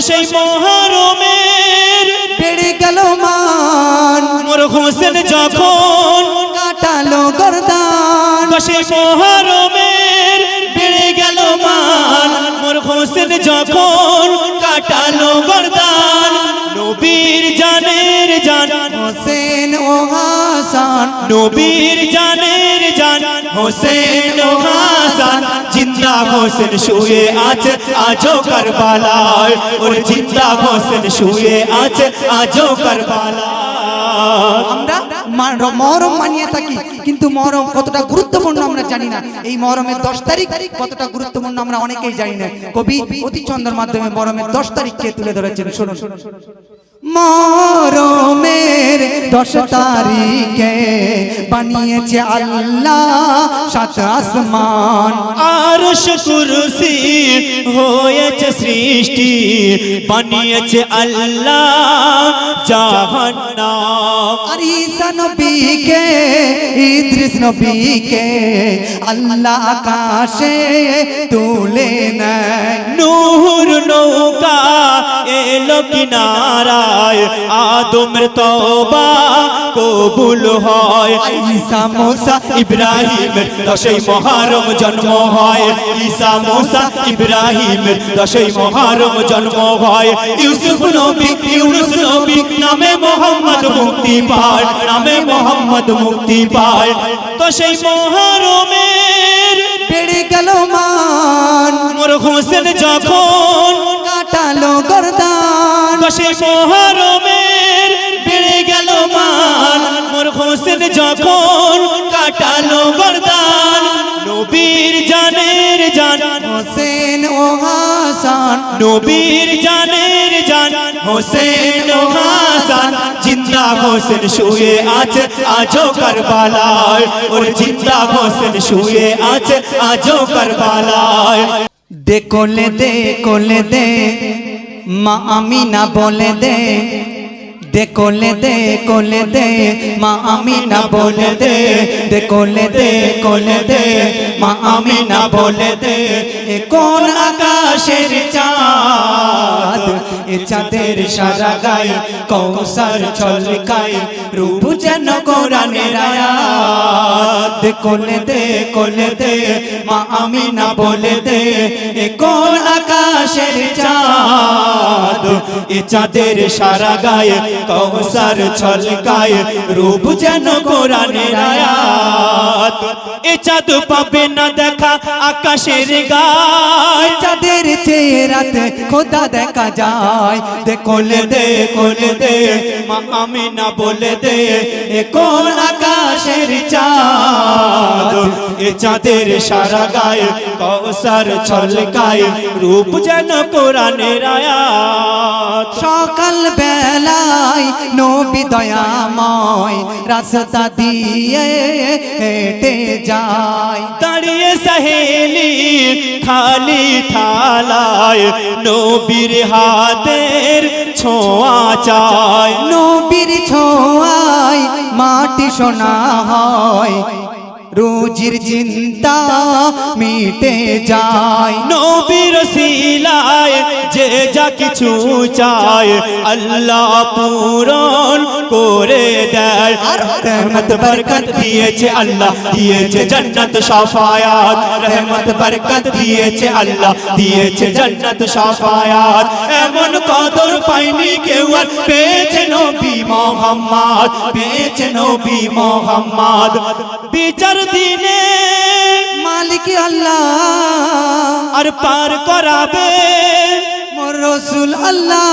সেই মহরমের বেড়ে গেল মান। মোর হোসেন যখন কাটালো গরদান। সেই মহরমের বেড়ে গেল মান। মোর হোসেন যখন কাটালো গরদান নবীর জানের জান। হোসেন ও হাসান। নবীর জানের জান। হোসেন ও হাসান। জিন্দা হোসেন শুয়ে আছে আজও কারবালায় ওর জিন্দা হোসেন শুয়ে আছে আজও কারবালায় আমরা মা- মহরম মানিয়ে থাকি কিন্তু মহরম কতটা গুরুত্বপূর্ণ আমরা জানি না। এই মহরমের দশ তারিখ কতটা গুরুত্বপূর্ণ আমরা অনেকেই জানি না। কবি অতি চন্দ্রের মাধ্যমে মহরমের দশ তারিখকে তুলে ধরেছেন শুনুন। মহরমের দশ তারিখে বানিয়েছে আল্লাহ সাত আসমান। আরশ কুরসি হয়েছে সৃষ্টি বানিয়েছে আল্লাহ জাহান্নাম। আর ঈসা নবীকে, ইদ্রিস নবীকে আল্লাহ আকাশে তুলে নেয়। নূর নৌকা এলো কিনারায় আদমের তবা কবুল হয়। ঈসা মোসা ইব্রাহিম দশই মহারম জন্ম হয়। ঈসা মুসা ইব্রাহিম দশই মহারম জন্ম হয়। ইউসুফ নবী, ইউনুস নবী, নামে মোহাম্মদ মুক্তি পায় নামে মোহাম্মদ মুক্তি পায় তো সেই মহারমের বেড়ে গেল মান। মোর হোসেন যখন কাটালো গরদান। তো সেই মহারমের বেড়ে গেল মান। মোর হোসেন যখন কাটালো গরদান নবীর জানের জান। হোসেন ও হাসান। নবীর জানের জান হোসেন ও হাসান। জিন্দা হোসেন শুয়ে আছে, আজও কারবালায়। ওর জিন্দা হোসেন শুয়ে আছে, আজও কারবালায়। দে কোলে দে কোলে দে, মা আমিনা বলে দে। দে কোলে দে কোলে দে, মা আমিনা বলে দে। দে কোলে দে কোলে দে, মা আমিনা বলে দে। এ কোন আকাশের চাঁদ? এ চাঁদের সারা গায়ে কৌসার ছলকায়, রূপ যেন কোরআনের আয়াত। কোলে দে কোলে দে, মা আমিনা বলে দে, এ কোন আকাশের চাঁদ? এ চাঁদের সারা গায়ে কৌসার ছলকায় রূপ যেন কোরআনের আয়াত। এ চাঁদ পাবে না দেখা আকাশের গায়। চাঁদের চেহারাতে খোদা দেখা যায়। দে কোলে দে কোলে দে মা আমি না বলে দে এ কোন আকাশের চাঁদ এ চাঁদের সারা গায়ে কৌসার ছলকায় রূপ যেন কোরআনের আয়াত। সকাল বেলায় নবী দয়াময় রাস্তা দিয়ে হেঁটে যায়। দাঁড়িয়ে সহেলি খালি থালায় নবীর হাতের ছোঁয়া চায়। নবীর ছোঁয়ায় মাটি সোনা হয় রুজির চিন্তা মিটে যায়। নবীর শিলায় যে যা কিছু চায় আল্লাহ পূরণ করে দেয়। আর রহমত, বরকত দিয়েছে আল্লাহ, দিয়েছে জান্নাত সাফায়াত। রহমত, বরকত দিয়েছে আল্লাহ, দিয়েছে জান্নাত সাফায়াত। এমন কদর পাইনি কেউ আর। পেয়েছে নবী মোহাম্মদ, পেয়েছে নবী মোহাম্মদ। বিচার দিনে মালিক আল্লাহ আর পার করাবে রসুল আল্লাহ।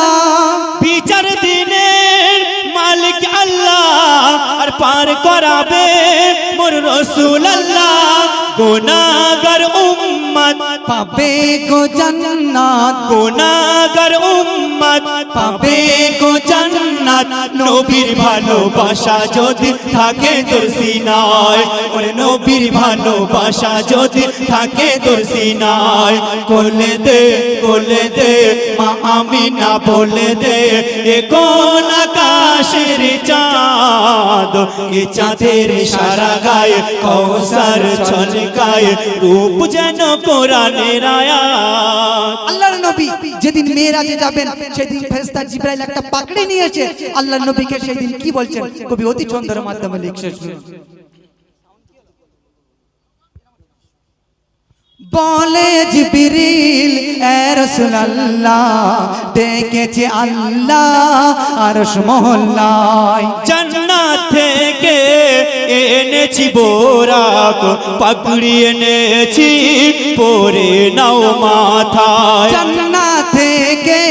বিচার দিনে মালিক আল্লাহ আর পার করাবে মোর রসুল আল্লাহ। গুনাগার পাবে গো জান্নাত। গুনাগার উম্মত পাবে গো জান্নাত। নবীর ভালোবাসা যদি থাকে তোর সিনায়, ওরে নবীর ভালোবাসা যদি থাকে তোর সিনায়। কোলে দে কোলে দে, মা আমি না বলে দে, এ কোন আকাশের চাঁদ, এ চাঁদের সারা গায়ে কৌসার ছলকায় রূপ যেন কোরআনের আয়াত। আল্লাহর নবী যেদিন মেয়েরাজে যাবেন, সেদিন ফেরেশতা জিব্রাইল একটা পাকড়ি নিয়েছে। আল্লাহর নবীকে সেদিন কি বলছেন? কবি অতি ছন্দের মাধ্যমে লিখছে। বলে জিবিরিল এ রাসূলুল্লাহ ডেকেছে আল্লাহ আরশ মহল্লায় জান্নাত থেকে এনেছি বোরাক পাকড়ি এনেছি পরে নাও মাথায়। জান্নাত থেকে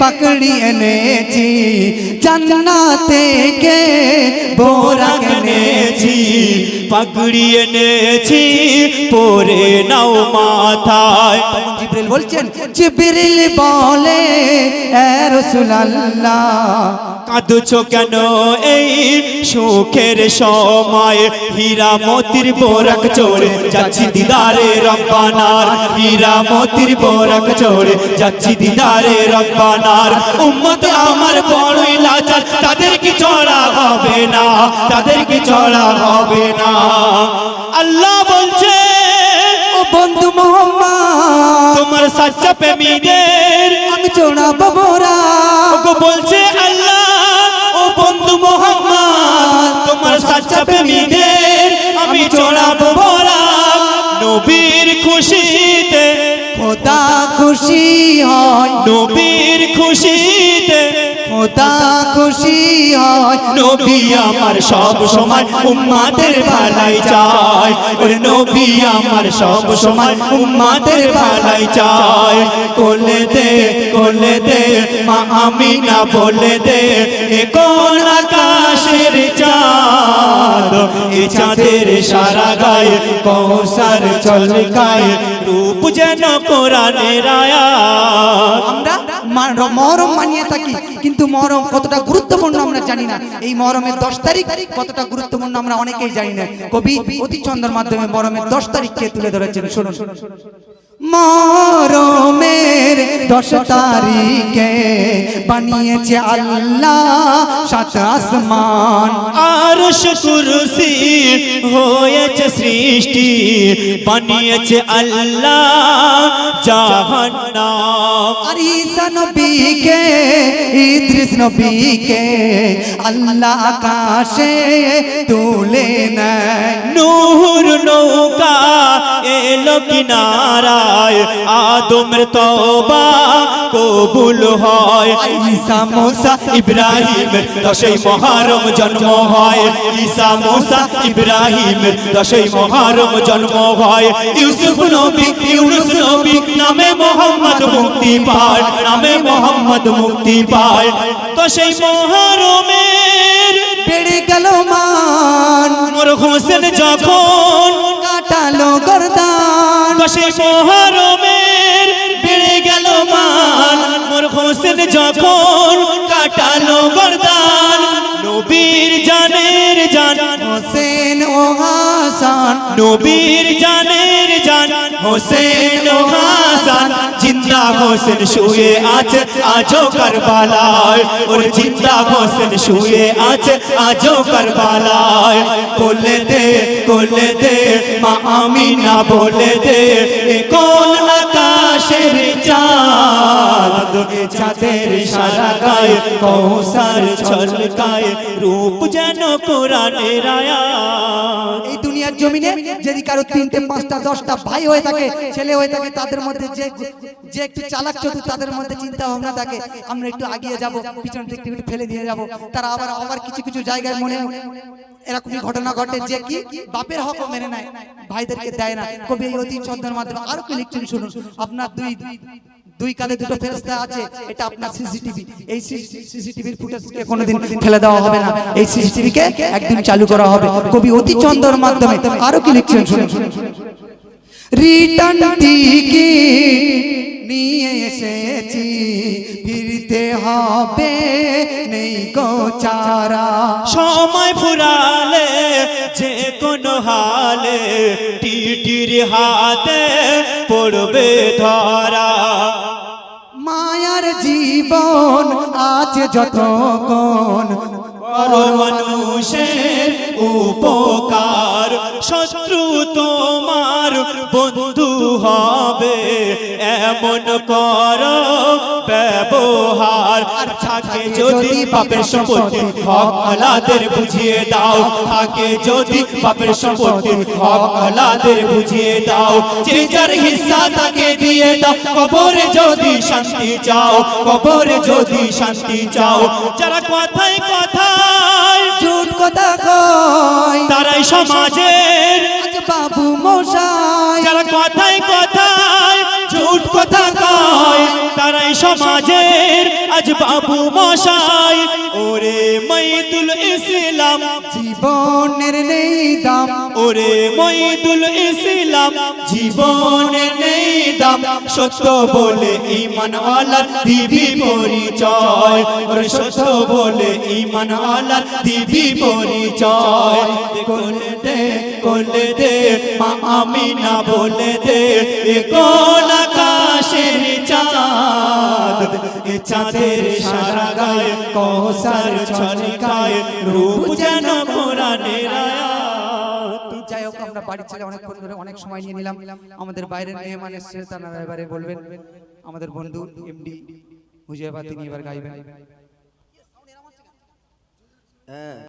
পাকড়ি এনেছি। জান্নাত থেকে বোরা এনেছি। পাকড়ি এনেছি পরে নাও মাথায়। জিবরিল বলছেন জিবরিল বলে এ রাসূলুল্লাহ কাঁদছ কেন এই সুখের সময়? হীরা মতির বোরক চড়ে যাচ্ছি দিদারে রব্বানার। হীরা মতির বোরক চড়ে যাচ্ছি দিদারে রব্বানার। উম্মত আমার বড়ই লাচার তাদের কি চড়া হবে না? তাদের কি চড়া হবে না? আল্লাহ বলছে ও বন্ধু মোহাম্মদ সাচ্চা প্রেমীদের আমি চোড়াবো বাবরা ওকে বলছে আল্লাহ ও বন্ধু মোহাম্মদ তোমার সাচ্চা প্রেমীদের আমি চড়াবো বাবরা নবীর খুশিতে খোদা খুশি হয়। নবীর খুশিতে খোদা খুশি হয়। নবী আমার সব সময় উম্মাদের ভালাই চায়। ওরে নবী আমার সব সময় উম্মাদের ভালাই চায়। কোলে দে কোলে দে, মা আমি না বলে দে, এ কোন আকাশের চাঁদ? এ চাঁদের সারা গায়ে কৌসার চলকায় রূপ যেন কোরআনের আয়াত। আমরা মহরম মানিয়ে থাকি। কিন্তু মহরম কতটা গুরুত্বপূর্ণ আমরা জানি না। এই মহরমের দশ তারিখ কতটা গুরুত্বপূর্ণ আমরা অনেকেই জানি না। কবি অতি ছন্দের মাধ্যমে মহরমের দশ তারিখকে তুলে ধরেছেন। শুনুন। মরমের দশ তারিখে বানিয়েছে আল্লাহ সাত আসমান। আর কুরসি হয়েছে সৃষ্টি। বানিয়েছে আল্লাহ ঈসা নবীকে নবীকে আল্লাহ আকাশে তুলে নেয়। নূর নৌকা এলো কিনারায় আদমের তওবা কবুল হয়। ঈসা মুসা ইব্রাহিম দশই মহারম জন্ম হয়। ঈসা মুসা ইব্রাহিম দশই মহারম জন্ম হয়। ইউসুফ নবী ইউনুস নবী নামে মোহাম্মদ মুক্তি পায় নামে মোহাম্মদ মুক্তি পায়। দশই মহারমের বেড়ে গেল মান। মোর হোসেন যখন কাটালো গরদান। দশে মহারমের বেড়ে গেল মান। মোর হোসেন যখন কাটালো গরদান নবীর জানের জান। হোসেন ও হাসান নবীর জানের জান, হোসেন ও হাসান, জিন্দা হোসেন শুয়ে আছে আজও কারবালায়। ওর জিন্দা হোসেন শুয়ে আছে আজও কারবালায়। কোলে দে কোলে দে, মা আমিনা বলে দে কোন আকাশের চাঁদ? চাঁদের সারা গায়ে কৌসার ছলকায়, রূপ যেন কোরআনের দুনিয়ার জমিনে যদি কারও তিনটে, পাঁচটা, দশটা ভাই হয়ে থাকে, ছেলে হয়ে থাকে, তাদের মধ্যে যে যে একটু চালাক চতুর, তাদের মধ্যে চিন্তা ভাবনা থাকে, আমরা একটু আগিয়ে যাব পিছন দিক একটু ফেলে দিয়ে যাব। তারা আবার আবার কিছু কিছু জায়গায় মনে এরকমই ঘটনা ঘটে যে কি, বাপের হক মেনে নেয়, ভাইদেরকে দেয় না। কবি এই অতি ছন্দের মাধ্যমে আরও কি লিখছেন, শুনুন। আপনার দুই দুই কালে দুটো ফেরস্তা আছে এটা আপনার সিসিটিভি। এই সিসিটিভির ফুটেজকে কোনোদিন ফেলে দেওয়া হবে না। এই সিসিটিভি কে একদিন চালু করা হবে। কবি অতি চন্দ্রর মাধ্যমে। আরও কি লিখছেন শুনুন। রিটার্ন টিকিট নিয়ে এসেছি। ফিরতে হবে। নেই গো চারা। সময় ফুরালে যে কোনো হালে টিটির হাতে পড়বে ধরা। জীবন আছে যতক্ষণ। কোন মানুষের উপকার সত্য বন্ধু হবে এমন কর আর থাকে যদি পাপের সম্পত্তি হক আলাদের বুঝিয়ে দাও। থাকে যদি পাপের সম্পত্তি হক আলাদের বুঝিয়ে দাও। যে যার হিস্সা তাকে দিয়ে দাও। কবরে যদি শান্তি চাও কবরে যদি শান্তি চাও। যারা কথায় কথায় ঝুট কথা কয় তারাই সমাজের বাবু মশাই। যারা কথায় কথায় ঝুট কথা কয় তারাই সমাজের আজ বাবু মশাই। ওরে মইদুল ইসলাম। জীবনের নেই দাম। ওরে মইদুল ইসলাম। জীবনের নেই দাম। সত্য বলে ইমানওয়ালার দিবি পরিচয়। ওরে সত্য বলে ইমানওয়ালার দিবি পরিচয়। কোলে কোলে দে মা আমিনা বলে দে এ কোন আকাশের চাঁদ? এ চাঁদের সারা গায়ে কৌসার ছলকায় রূপ যেন কোরআনের যাই হোক আমরা বাড়ি ছেড়ে অনেকক্ষণ ধরে অনেক সময় নিয়ে নিলাম। আমাদের বাইরের মেহমান এসছে তারা এবারে বলবেন। আমাদের বন্ধু এমডি হুজিয়াবাদ তিনি এবার গাইবেন।